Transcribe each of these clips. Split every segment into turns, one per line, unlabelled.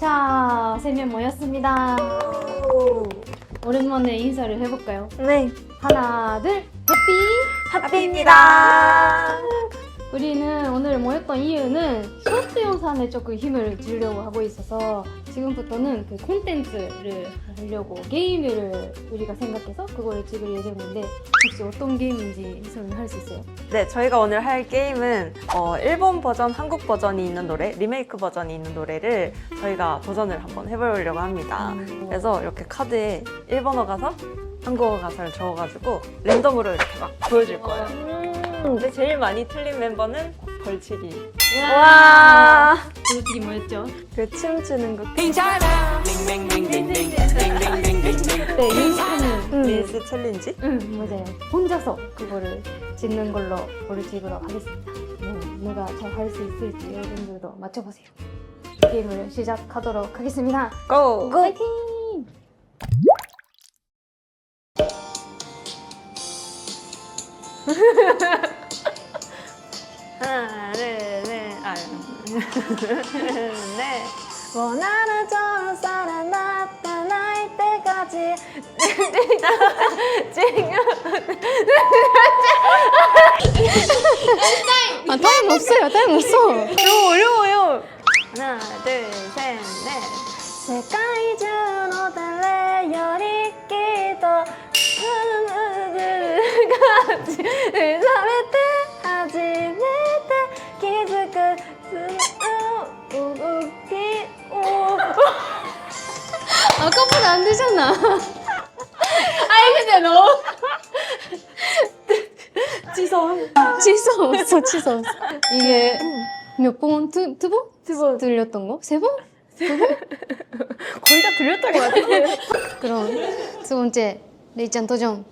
자, 세 명 모였습니다. 오랜만에 인사를 해볼까요?
네,
하나, 둘, 해피!
하피입니다.
우리는 오늘 모였던 이유는 쇼트 영상에 조금 힘을 주려고 하고 있어서 지금부터는 그 콘텐츠를 하려고 게임을 우리가 생각해서 그거를 찍을 예정인데 혹시 어떤 게임인지 설명 할 수 있어요?
네, 저희가 오늘 할 게임은 어, 일본 버전, 한국 버전이 있는 노래, 리메이크 버전이 있는 노래를 저희가 도전을 한번 해보려고 합니다.
음.
그래서 이렇게 카드에 일본어 가사, 한국어 가사를 적어가지고 랜덤으로 이렇게 막 보여줄 거예요. 근데 제일 많이 틀린 멤버는 벌칙이.
와! 솔직히 뭐였죠?
그 춤추는 거.
네, 연습하는
릴스 챌린지?
응 맞아요 혼자서 그거를 짓는 걸로 벌칙으로 하겠습니다 뭐, 누가 잘 할 수 있을지 여러분들도 맞춰보세요 게임을 시작하도록 하겠습니다
고!
파이팅!
하나, 둘, 셋. 아, 네. 원하는 좋은 사람 나타날 때까지 지금
아 타임 없어요 타임 없어
너무 어려워요. 하나, 둘, 셋, 넷.
아까보다 안 되잖아 아니 근데 너무
지성
취소 없어 취소 없어 이게 몇 번? 두, 두 번?
두 번.
들렸던 거? 세 번?
거의 다 들렸던 것 같아요.
그럼 두 번째 레이짱 도전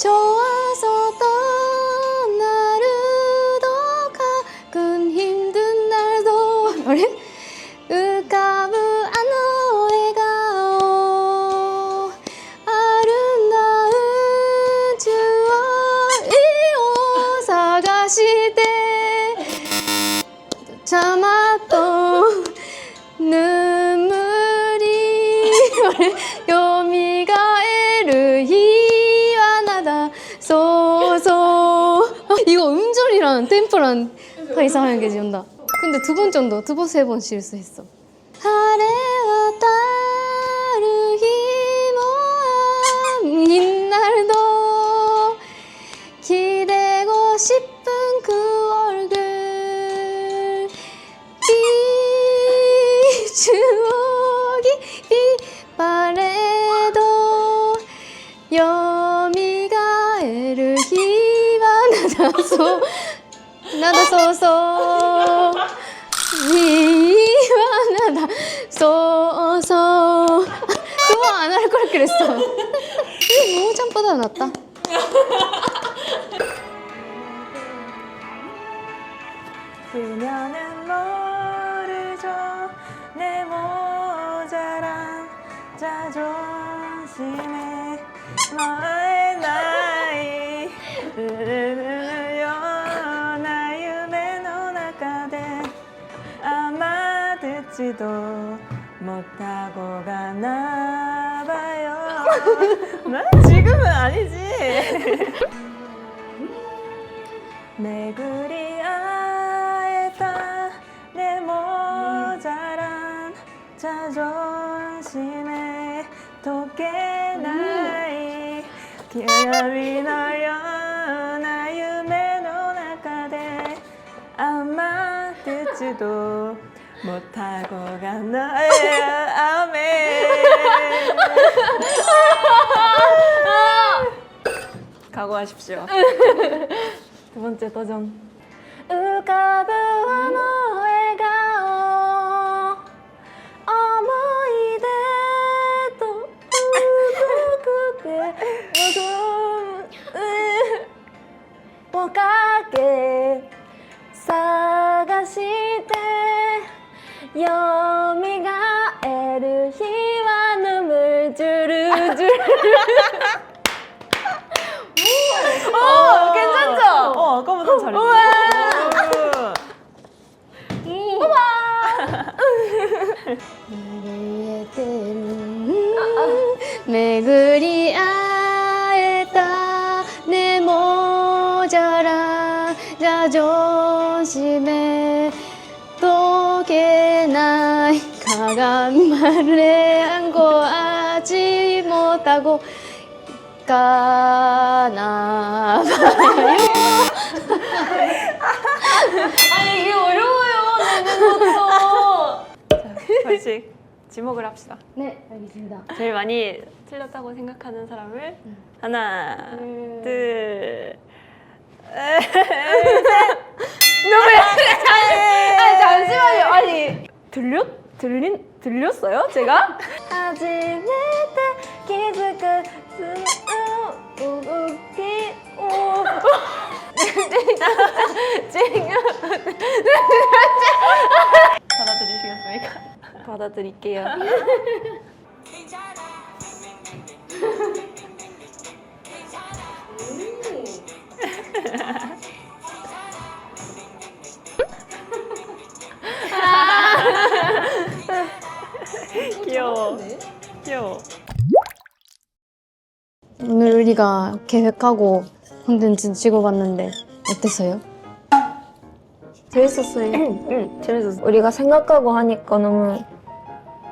좋아서 소소. 이거 음절이랑 템포랑 다 이상하게 지운다. 근데 두 번 정도 두 번 세 번 실수했어. 하레와 따르기 모함 흰날도 희와 나다소 나다소소. 희와 나다소소. 좋아 안할 걸 그랬어. 이거 너무 잠보다 낫다.
그녀는 모르죠 내 모자란 자존심에 듣지도 못하고 가나 봐요. 나 지금은 아니지. 내 그리 아했다 내 모자란 자존심에 도깨 나이. 기억이 널려 아무도 못하고 간 너의 아멘. 각오하십시오. 두 번째 도전. 음, 우가부와 너 줄, 줄. 오, 어, 어, 괜찮죠? 어, 아까보다 잘했어. 우와. 음. 매그리 아에다 내
모자라 자존심에 또게 나이 가간 말에 하고 가나
아니 이게 어려워요 내는 것도 자 벌칙 지목을 합시다
네 알겠습니다
제일 많이 틀렸다고 생각하는 사람을 하나
음.
둘
아니 잠시만요 아니
들렸? 들린? 들렸어요? 제가? 하지메 테 기즈가 우우기 오 지금 받아들이시겠습니까? 받아드릴게요
우리가 계획하고 콘텐츠 찍어봤는데 어땠어요?
재밌었어요.
응 재밌었어
우리가 생각하고 하니까 너무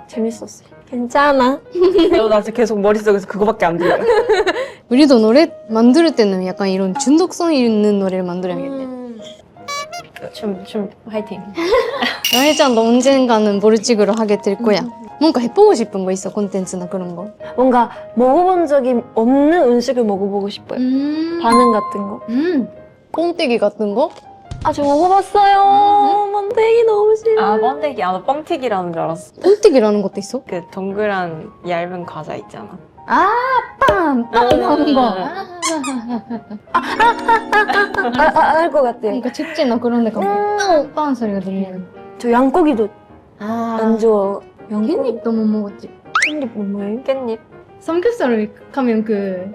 재밌었어요. 괜찮아.
나 지금 계속 머릿속에서 그거밖에 안 들려
우리도 노래 만들 때는 약간 이런 중독성 있는 노래를 만들어야겠네
춤, 춤 화이팅
영혜짱도 언젠가는 모르찍으로 하게 될 거야 뭔가 해보고 싶은 거 있어 콘텐츠나 그런 거
뭔가 먹어본 적이 없는 음식을 먹어보고 싶어요.
음.
반응 같은 거.
음. 뽕떼기 같은 거?
아, 저 먹어봤어요. 번데기 너무 싫어.
아 번데기 아나 뻥튀기라는 줄 알았어
뽕떼기라는 것도 있어?
그 동그란 얇은 과자 있잖아
아, 빰! 빰! 하는 거.
아, 아, 알 것 같아요.
그러니까 축제나 그런 데 가면 빵! 빵 소리가 들리는
저 양고기도
아.
안 좋아.
깻잎도 못 먹었지.
깻잎 뭐예요?
깻잎
삼겹살을 가면 그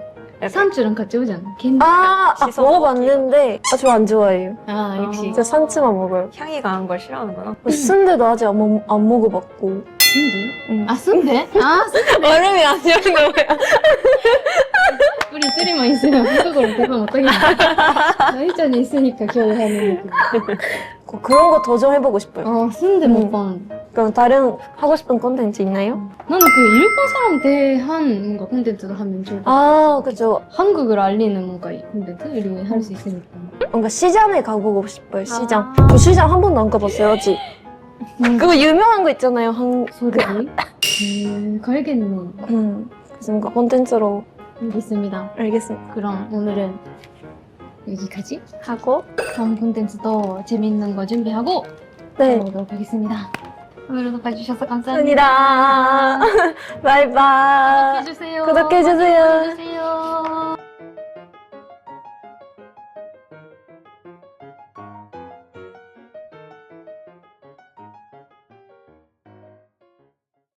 산주랑 같이 오잖아. 깻잎.
아, 아 먹어봤는데 아, 저 안 좋아해요.
아, 역시.
저 산츠만 먹어요.
향이 강한 걸 싫어하는구나
순대도 아직 안, 먹, 안 먹어봤고.
순대?
응.
아, 순대? 아, 순대.
얼음이 이거
우리 둘이만 있으면 한국어를 대박 못하겠네. 나이짠이 있으니까 겨우 하는 느낌.
그- 그런 거 도전해보고 싶어요.
어, 순대
음.
먹방.
그럼 다른 하고 싶은 콘텐츠 있나요?
나는 그 일본 사람 대한 뭔가 콘텐츠도 하면 좋을 것 같아.
아, 그죠.
한국을 알리는 뭔가 이 콘텐츠? 우리 할수 있으니까.
뭔가 시장에 가보고 싶어요, 시장.
아.
저 시장 한 번도 안 가봤어요, 아직. 그거 유명한 거 있잖아요, 한.
소리? 음, 걸겠네.
음. 그래서 뭔가 콘텐츠로
알겠습니다.
알겠습니다.
그럼 오늘은 여기까지
하고.
다음 콘텐츠도 재밌는 거 준비하고
네.
가보도록 하겠습니다. 오늘도 봐주셔서 감사합니다.
감사합니다. 바이바이.
구독해주세요.
구독해주세요.
구독해주세요.